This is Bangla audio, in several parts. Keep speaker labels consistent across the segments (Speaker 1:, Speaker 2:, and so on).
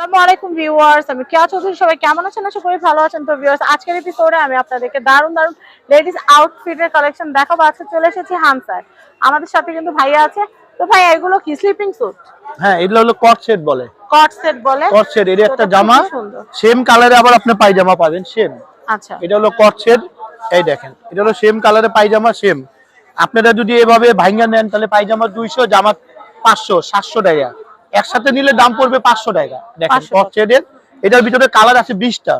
Speaker 1: আসসালামু আলাইকুম ভিউয়ার্স আমি কেয়া চৌধুরী সবাই কেমন আছেন? আশা করি ভালো আছেন। তো ভিউয়ার্স আজকের এপিসোডে আমি আপনাদেরকে দারুণ দারুণ লেডিস আউটফিটের কালেকশন দেখাবো। আজকে চলে এসেছি হামসার আমাদের সাথে কিন্তু ভাইয়া আছে। তো ভাইয়া এগুলো কি স্লিপিং স্যুট
Speaker 2: হ্যাঁ এগুলো হলো কট সেট বলে।
Speaker 1: কট সেট বলে।
Speaker 2: কট সেট এর একটা জামা। সেম কালারে আবার আপনি পায়জামা পাবেন সেম
Speaker 1: আচ্ছা।
Speaker 2: এটা হলো কট সেট এই দেখেন এটা হলো সেম কালারে পায়জামা সেম আপনারা যদি এভাবে ভাঙ্গা নেন তাহলে পায়জামা দুইশো জামা পাঁচশো সাতশো টাকা। একসাথে নিলে দাম পড়বে পাঁচশো টাকা। দেখেন
Speaker 1: 500
Speaker 2: কট এটার ভিতরে কালার আছে বিশটা।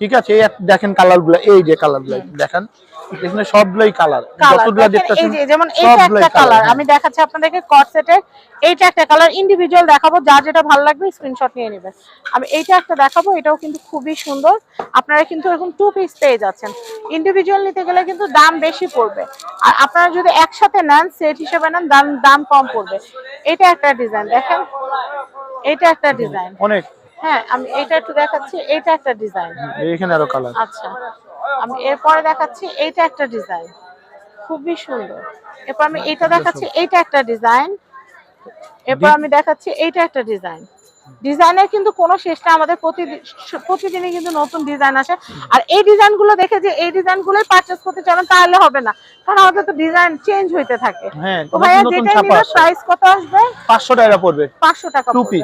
Speaker 2: ঠিক আছে? দেখেন কালারগুলো এই যে কালারগুলো দেখেন। এখানে সবগুলোই কালার
Speaker 1: কালার
Speaker 2: যতগুলো
Speaker 1: দেখেন, এই
Speaker 2: দেখতেছেন
Speaker 1: যেমন এইটা একটা কালার। আমি দেখাচ্ছি আপনাদেরকে কট সেটের এইটা একটা কালার ইন্ডিভিজুয়াল দেখাবো যেটা ভালো লাগবে স্ক্রিনশট নিয়ে নেবেন আমি এইটা একটা দেখাবো এটাও কিন্তু খুবই সুন্দর। আপনারা কিন্তু এরকম টু পিস পেয়ে যাচ্ছেন। ইন্ডিভিজুয়াল নিতে গেলে কিন্তু দাম বেশি পড়বে। আর আপনারা যদি একসাথে নেন সেট হিসেবে নেন দাম দাম কম পড়বে। এটা একটা ডিজাইন দেখেন। এটা একটা ডিজাইন।
Speaker 2: অনেক।
Speaker 1: হ্যাঁ আমি এটা একটু দেখাচ্ছি এটা একটা ডিজাইন।
Speaker 2: এখানে আরও কালার
Speaker 1: আচ্ছা আমি এরপরে দেখাচ্ছি এটা একটা ডিজাইন। খুবই সুন্দর। এরপর আমি এটা দেখাচ্ছি এটা একটা ডিজাইন। এরপর আমি দেখাচ্ছি এইটা একটা ডিজাইন। ডিজাইনের কিন্তু কোনো শেষ না আমাদের প্রতিদিন প্রতিদিনই কিন্তু নতুন ডিজাইন আসে। আর এই ডিজাইনগুলো দেখে যে এই ডিজাইনগুলোই পারচেজ করতে চান তাহলে হবে না। কারণ আমাদের তো ডিজাইন চেঞ্জ হইতে থাকে।
Speaker 2: হ্যাঁ
Speaker 1: ভাইয়া নিবে
Speaker 2: আছে
Speaker 1: প্রাইস কত আসবে?
Speaker 2: পাঁচশো টাকা পড়বে।
Speaker 1: পাঁচশো টাকা
Speaker 2: Two
Speaker 1: পড়বে।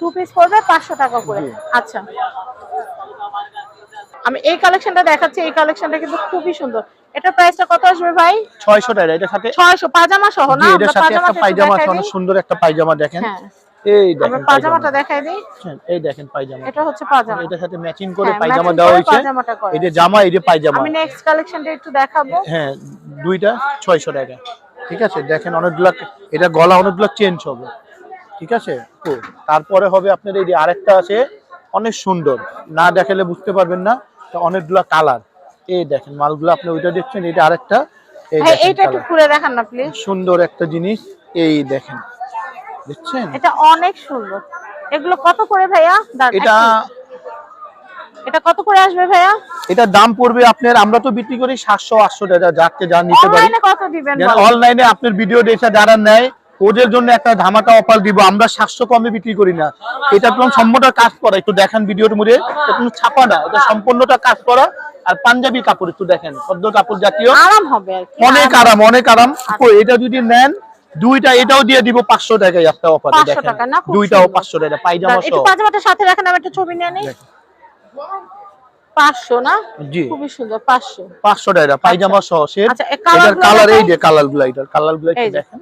Speaker 1: টু পিস পড়বে পাঁচশো টাকা করে আচ্ছা। আমি এই কালেকশনটা দেখাচ্ছি এই কালেকশনটা কিন্তু খুবই সুন্দর। এটা প্রাইসটা কত আসবে ভাই?
Speaker 2: ছয়শো টাকা এটার সাথে
Speaker 1: ছয়শো পাজামা সহ না?
Speaker 2: এটার সাথে একটা পায়জামা অনেক সুন্দর একটা পায়জামা দেখেন।
Speaker 1: হ্যাঁ।
Speaker 2: এই দেখেন
Speaker 1: পাজামাটা দেখাই দিই।
Speaker 2: হ্যাঁ, এই দেখেন পায়জামা।
Speaker 1: এটা হচ্ছে পাজামা
Speaker 2: এটার সাথে ম্যাচিং করে
Speaker 1: হ্যাঁ,
Speaker 2: পায়জামা দেওয়া হয়েছে। এই যে জামা এই যে পায়জামা।
Speaker 1: আমি নেক্সট কালেকশনটা একটু দেখাবো।
Speaker 2: হ্যাঁ দুইটা ছয়শো টাকা। ঠিক আছে? দেখেন অনেকগুলা এটা গলা অনেকগুলো চেঞ্জ হবে। ঠিক আছে? তো তারপরে হবে আপনার এই যে আরেকটা আছে অনেক সুন্দর। না দেখালে বুঝতে পারবেন না অনেকগুলা কালার। এই দেখেন মালগুলো আপনি ওইটা দেখছেন এটা আরেকটা। দেখেন
Speaker 1: এইটা একটু খুলে দেখান না প্লিজ
Speaker 2: সুন্দর একটা জিনিস। এই দেখেন। দেখছেন?
Speaker 1: এটা অনেক সুন্দর। এগুলো কত করে ভাইয়া?
Speaker 2: এটা
Speaker 1: এটা কত করে আসবে ভাইয়া?
Speaker 2: এটা দাম পড়বে আপনার আমরা তো বিক্রি করি সাতশো আটশো টাকা যাকে যা নিতে পারি।
Speaker 1: অনলাইনে কত দিবেন?
Speaker 2: অনলাইনে আপনার ভিডিও দেখে যারা নেয় ওদের জন্য একটা ধামাকা অফার দিব। আমরা সাতশো কমে বিক্রি করি না। এটা তোমার সম্পূর্ণটা কাজ করা একটু দেখেন ভিডিওর মধ্যে। এটা কোনো ছাপা না এটা সম্পূর্ণটা কাজ করা। আর পাঞ্জাবি কাপড় একটু দেখেন পদ্ম কাপড় জাতীয়।
Speaker 1: আরাম হবে
Speaker 2: অনেক আরাম অনেক আরাম। এটা যদি নেন দুইটা এটাও দিয়ে দিব পাঁচশো টাকায় একটা অফারে
Speaker 1: 500 টাকা না?
Speaker 2: দুইটাও
Speaker 1: সুন্দর।
Speaker 2: পাঁচশো টাকা পায়জামা সহ।
Speaker 1: পাজামাটা সাথে রাখেন আমি একটা ছবি নিয়ে নিই?
Speaker 2: দেখেন।
Speaker 1: পাঁচশো না?
Speaker 2: জি।
Speaker 1: খুবই সুন্দর পাঁচশো।
Speaker 2: পাঁচশো টাকা পায়জামা সহ সেট
Speaker 1: আচ্ছা, গুলো
Speaker 2: কালার এই যে কালারগুলো এটার
Speaker 1: কালারগুলো
Speaker 2: দেখেন।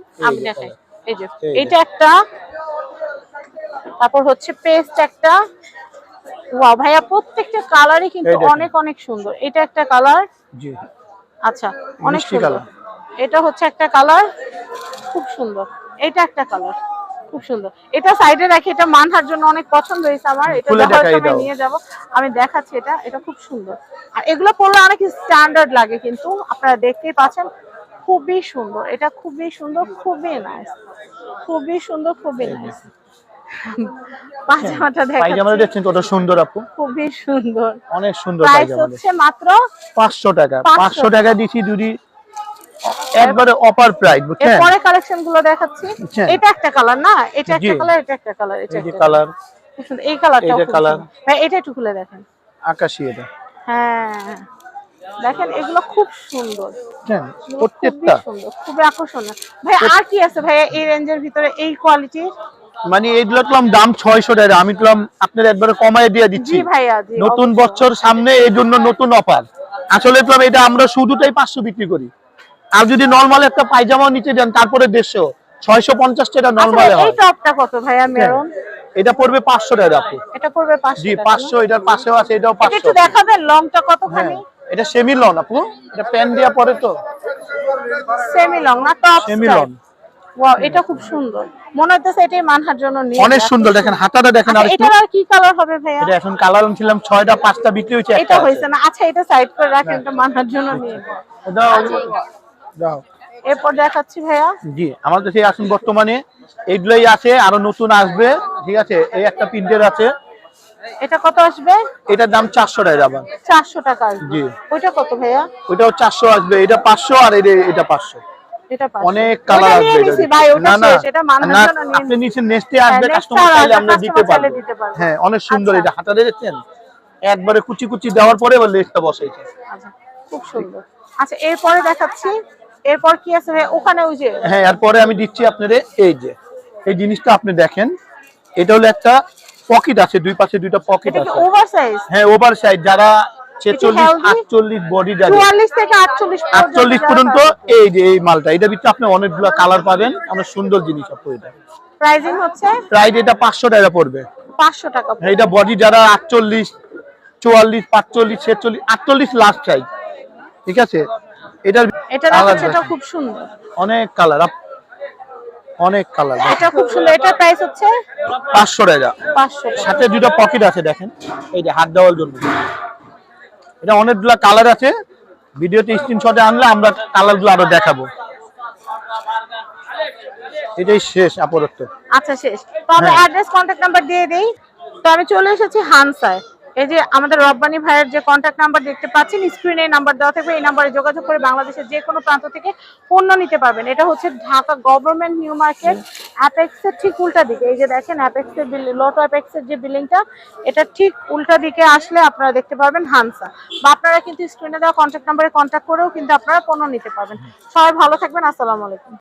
Speaker 2: এই যে
Speaker 1: যে
Speaker 2: এই
Speaker 1: এটা একটা তারপর হচ্ছে পেস্ট একটা। ওয়াও ভাইয়া প্রত্যেকটা কালারই কিন্তু অনেক অনেক সুন্দর। এটা একটা কালার
Speaker 2: জি।
Speaker 1: আচ্ছা অনেক সুন্দর। এটা হচ্ছে একটা কালার। খুব সুন্দর। এটা একটা কালার। খুব সুন্দর। এটা সাইডে রাখি এটা মানহার জন্য অনেক পছন্দ হয়েছে আমার। এটা সময় নিয়ে যাব। আমি দেখাচ্ছি এটা। এটা খুব সুন্দর। আর এগুলো পরলে অনেক স্ট্যান্ডার্ড লাগে কিন্তু। আপনারা দেখতেই পাচ্ছেন খুবই সুন্দর। এটা খুবই সুন্দর খুবই নাইস খুবই সুন্দর খুবই নাইস পাজামাটা দেখাচ্ছি।
Speaker 2: দেখছেন কত সুন্দর আপু।
Speaker 1: খুবই সুন্দর।
Speaker 2: অনেক সুন্দর
Speaker 1: হচ্ছে মাত্র
Speaker 2: পাঁচশো টাকা।
Speaker 1: 500
Speaker 2: পাঁচশো টাকা। দিচ্ছি যদি একবারে অপার প্রাইস বুঝছেন?
Speaker 1: এরপরে কালেকশনগুলো দেখাচ্ছি। এটা একটা কালার না? এটা একটা কালার এটা একটা কালার এটা একটা
Speaker 2: কালার
Speaker 1: এই কালারটা
Speaker 2: এই যে colour।
Speaker 1: ভাই এটা একটু খুলে দেখেন।
Speaker 2: আকাশি এটা।
Speaker 1: হ্যাঁ। দেখেন এগুলো খুব সুন্দর।
Speaker 2: প্রত্যেকটা।
Speaker 1: সুন্দর খুবই আকর্ষণীয়। ভাই আর কি আছে ভাই এই রেঞ্জের ভিতরে এই কোয়ালিটি
Speaker 2: মানে এইগুলো তো দাম ছয়শো টাকা আমি তো আপনার একবারে কমায় দিয়ে দিচ্ছি। নতুন বছর সামনে এই জন্য নতুন অফার আসলে তো এটা আমরা শুধুটাই পাঁচশো বিক্রি করি। আর যদি নর্মাল একটা পায়জামা নিচে যান তারপরে দেড়শো ছয়শো পঞ্চাশ টাকা
Speaker 1: আচ্ছা,
Speaker 2: নর্মালে
Speaker 1: এই টপটা কত ভাইয়া মেরুন
Speaker 2: এটা পড়বে পাঁচশো টাকা আপু।
Speaker 1: এটা পড়বে 500
Speaker 2: জি
Speaker 1: টাকা না?
Speaker 2: পাঁচশো এটার পাশেও আছে এটাও
Speaker 1: এটা
Speaker 2: পাঁচশো।
Speaker 1: একটু দেখাবেন লংটা
Speaker 2: হ্যাঁ
Speaker 1: কতখানি
Speaker 2: এটা সেমি লং আপু এটা প্যান দেওয়া পরে তো।
Speaker 1: সেমি লং না টপ
Speaker 2: সেমি
Speaker 1: ওয়াও এটা খুব সুন্দর। মনে হচ্ছে এটাই মানহার জন্য নিয়ে
Speaker 2: অনেক সুন্দর দেখেন হাতাটা দেখেন
Speaker 1: আচ্ছা,
Speaker 2: আর
Speaker 1: কি কালার হবে ভাইয়া?
Speaker 2: এটা এখন কালার ছিলাম ছয়টা পাঁচটা বিক্রি হয়েছে
Speaker 1: এটা না আচ্ছা এটা সাইড করে রাখেন এটা মানহার জন্য নিয়ে। এরপর দেখাচ্ছি ভাইয়া।
Speaker 2: জি কাছে আসুন বর্তমানে। আছে আরও নতুন আসবে ঠিক আছে? এই একটা প্রিন্টের আছে।
Speaker 1: এটা কত আসবে?
Speaker 2: এটার দাম চারশো টাকা যাবেন
Speaker 1: চারশো টাকা
Speaker 2: জি।
Speaker 1: ওইটা কত ভাইয়া?
Speaker 2: আসবে এটা পাঁচশো আর এটা এটা পাঁচশো।
Speaker 1: এটা পাঁচশো।
Speaker 2: অনেক কালার আসবে
Speaker 1: ভাই ওটা
Speaker 2: না না
Speaker 1: শেষ এটা মানানোর জন্য নিয়ে
Speaker 2: আপনি নিচে নেক্সটে আসবে
Speaker 1: হ্যাঁ,
Speaker 2: কাস্টমার চাইলে আমরা দিতে পারব। হ্যাঁ অনেক সুন্দর
Speaker 1: আচ্ছা।
Speaker 2: এটা হাতা দেখেছেন? একবারে কুচি কুচি দেওয়ার পরে এবার লেসটা বসাইছে।
Speaker 1: আচ্ছা খুব সুন্দর। আচ্ছা এরপরে দেখাচ্ছি এরপর কি আছে ওখানে ওই যে
Speaker 2: হ্যাঁ এরপরে আমি দিচ্ছি আপনাদের এই যে এই জিনিসটা আপনি দেখেন। এটা হলো একটা পকেট আছে দুই পাশে দুইটা পকেট আছে।
Speaker 1: ওভার সাইজ
Speaker 2: হ্যাঁ ওভার সাইজ যারা ছেচল্লিশ
Speaker 1: healthy?
Speaker 2: আটচল্লিশ বডি যাদের
Speaker 1: চুয়াল্লিশ থেকে আটচল্লিশ
Speaker 2: আটচল্লিশ পর্যন্ত এই যে এই মালটা। এটা ভিতরে আপনি অনেকগুলো কালার পাবেন। অনেক সুন্দর জিনিস আপু এটা।
Speaker 1: প্রাইসিং হচ্ছে?
Speaker 2: প্রাইস এটা পাঁচশো টাকা পড়বে।
Speaker 1: পাঁচশো টাকা
Speaker 2: হ্যাঁ, এটা বডি যারা আটচল্লিশ চুয়াল্লিশ পাঁচচল্লিশ ছেচল্লিশ আটচল্লিশ লাস্ট চাই ঠিক আছে? এটার
Speaker 1: এটা
Speaker 2: colour
Speaker 1: এটা খুব সুন্দর।
Speaker 2: অনেক কালার অনেক কালার।
Speaker 1: এটা খুব সুন্দর। এটার প্রাইস হচ্ছে?
Speaker 2: পাঁচশো টাকা।
Speaker 1: পাঁচশো টাকা।
Speaker 2: সাথে দুটো পকেট আছে দেখেন। এই যে হাত দেওয়ার জন্য। এটা অনেকগুলা কালার আছে। ভিডিওতে স্ক্রিনশটে আনলে আমরা কালারগুলো আরও দেখাবো। এটাই শেষ আপাতত
Speaker 1: আচ্ছা শেষ। তো আমি
Speaker 2: হ্যাঁ।
Speaker 1: অ্যাড্রেস কন্ট্যাক্ট নাম্বার দিয়ে দেই। তো আমি চলে এসেছি হানসায়। এই যে আমাদের রব্বানি ভাইয়ের যে কন্ট্যাক্ট নাম্বার দেখতে পাচ্ছেন স্ক্রিনে নাম্বার দেওয়া থাকবে, এই নাম্বারে যোগাযোগ করে বাংলাদেশের যে কোনো প্রান্ত থেকে পণ্য নিতে পারবেন। এটা হচ্ছে ঢাকা গভর্নমেন্ট নিউ মার্কেট অ্যাপেক্সের ঠিক উল্টা দিকে। এই যে দেখেন অ্যাপেক্সের বিল্ডিং লটো অ্যাপেক্সের যে বিল্ডিংটা এটা ঠিক উল্টা দিকে আসলে আপনারা দেখতে পারবেন হানসা বা আপনারা কিন্তু স্ক্রিনে দেওয়া কন্ট্যাক্ট নাম্বারে কন্ট্যাক্ট করেও কিন্তু আপনারা পণ্য নিতে পারবেন। সবাই ভালো থাকবেন, আসসালামু আলাইকুম।